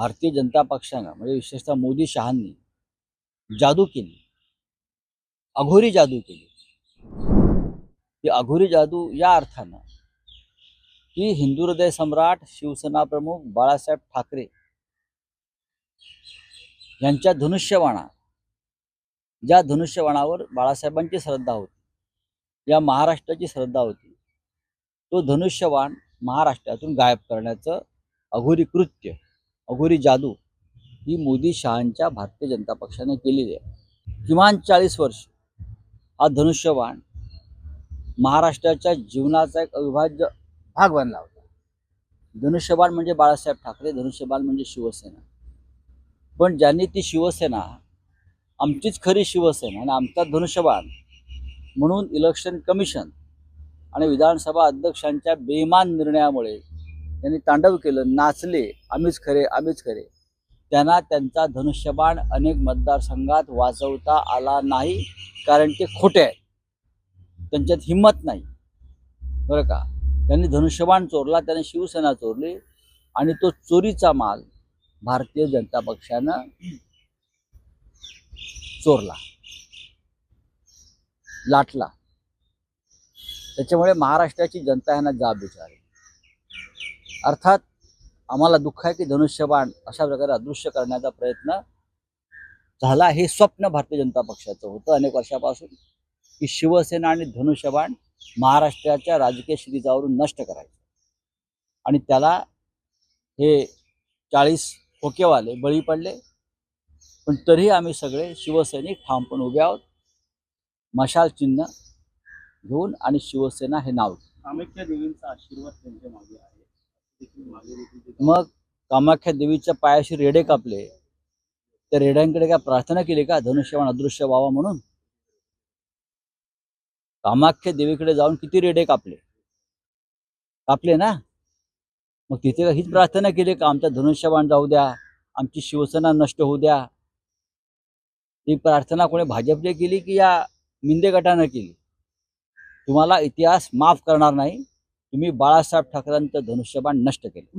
भारतीय जनता पक्षानं म्हणजे विशेषतः मोदी शहांनी जादू केली. अघोरी जादू केली. ती अघोरी जादू या अर्थानं की हिंदू हृदय सम्राट शिवसेना प्रमुख बाळासाहेब ठाकरे यांच्या धनुष्यवाणा ज्या धनुष्यवाणावर बाळासाहेबांची श्रद्धा होती या महाराष्ट्राची श्रद्धा होती तो धनुष्यवाण महाराष्ट्रातून गायब करण्याचं अघोरी कृत्य. अघोरी जादू ही मोदी शहांच्या भारतीय जनता पक्षाने केलेली आहे. किमान चाळीस वर्ष हा धनुष्यबाण महाराष्ट्राच्या जीवनाचा एक अविभाज्य भाग बनला होता. धनुष्यबाण म्हणजे बाळासाहेब ठाकरे धनुष्यबाण म्हणजे शिवसेना. पण ज्यांनी ती शिवसेना आमचीच खरी शिवसेना आणि आमचा धनुष्यबाण म्हणून इलेक्शन कमिशन आणि विधानसभा अध्यक्षांच्या बेमान निर्णयामुळे त्यांनी तांडव केलं. नाचले. आम्हीच खरे आम्हीच खरे. त्यांना त्यांचा धनुष्यबाण अनेक मतदारसंघात वाचवता आला नाही कारण ते खोटे आहेत. त्यांच्यात हिंमत नाही. बरं का? त्यांनी धनुष्यबाण चोरला त्याने शिवसेना चोरली आणि तो चोरीचा माल भारतीय जनता पक्षानं चोरला. लाटला. त्याच्यामुळे महाराष्ट्राची जनता यांना जाब विचारली. अर्थात आम्हाला दुःख आहे की धनुष्यबाण अशा प्रकारे अदृश्य करण्याचा प्रयत्न झाला हे स्वप्न भारतीय जनता पक्षाचं होतं अनेक वर्षापासून की शिवसेना आणि धनुष्यबाण महाराष्ट्राच्या राजकीय शिरीजावरून नष्ट करायचं. आणि त्याला हे चाळीस खोकेवाले बळी पडले. पण तरीही आम्ही सगळे शिवसैनिक ठामपण उभे आहोत. मशाल चिन्ह घेऊन आणि शिवसेना हे नाव घेऊन. कामाख्या देवींचा आशीर्वाद त्यांच्या मागे आहे. मग कामाख्या देवीच्या पायाशी रेडे कापले. त्या रेड्यांकडे काय प्रार्थना केली का? धनुष्यवान अदृश्य व्हावा म्हणून? कामाख्या देवीकडे जाऊन किती रेडे कापले? कापले ना? मग तिथे हीच प्रार्थना केली का? आमचा धनुष्यबाण जाऊ द्या आमची शिवसेना नष्ट होऊ द्या. ती प्रार्थना कोणी भाजपने केली की या मिंदे गटानं केली? तुम्हाला इतिहास माफ करणार नाही. तुम्ही बाळासाहेब ठाकरेंचं धनुष्यबाण नष्ट केलं.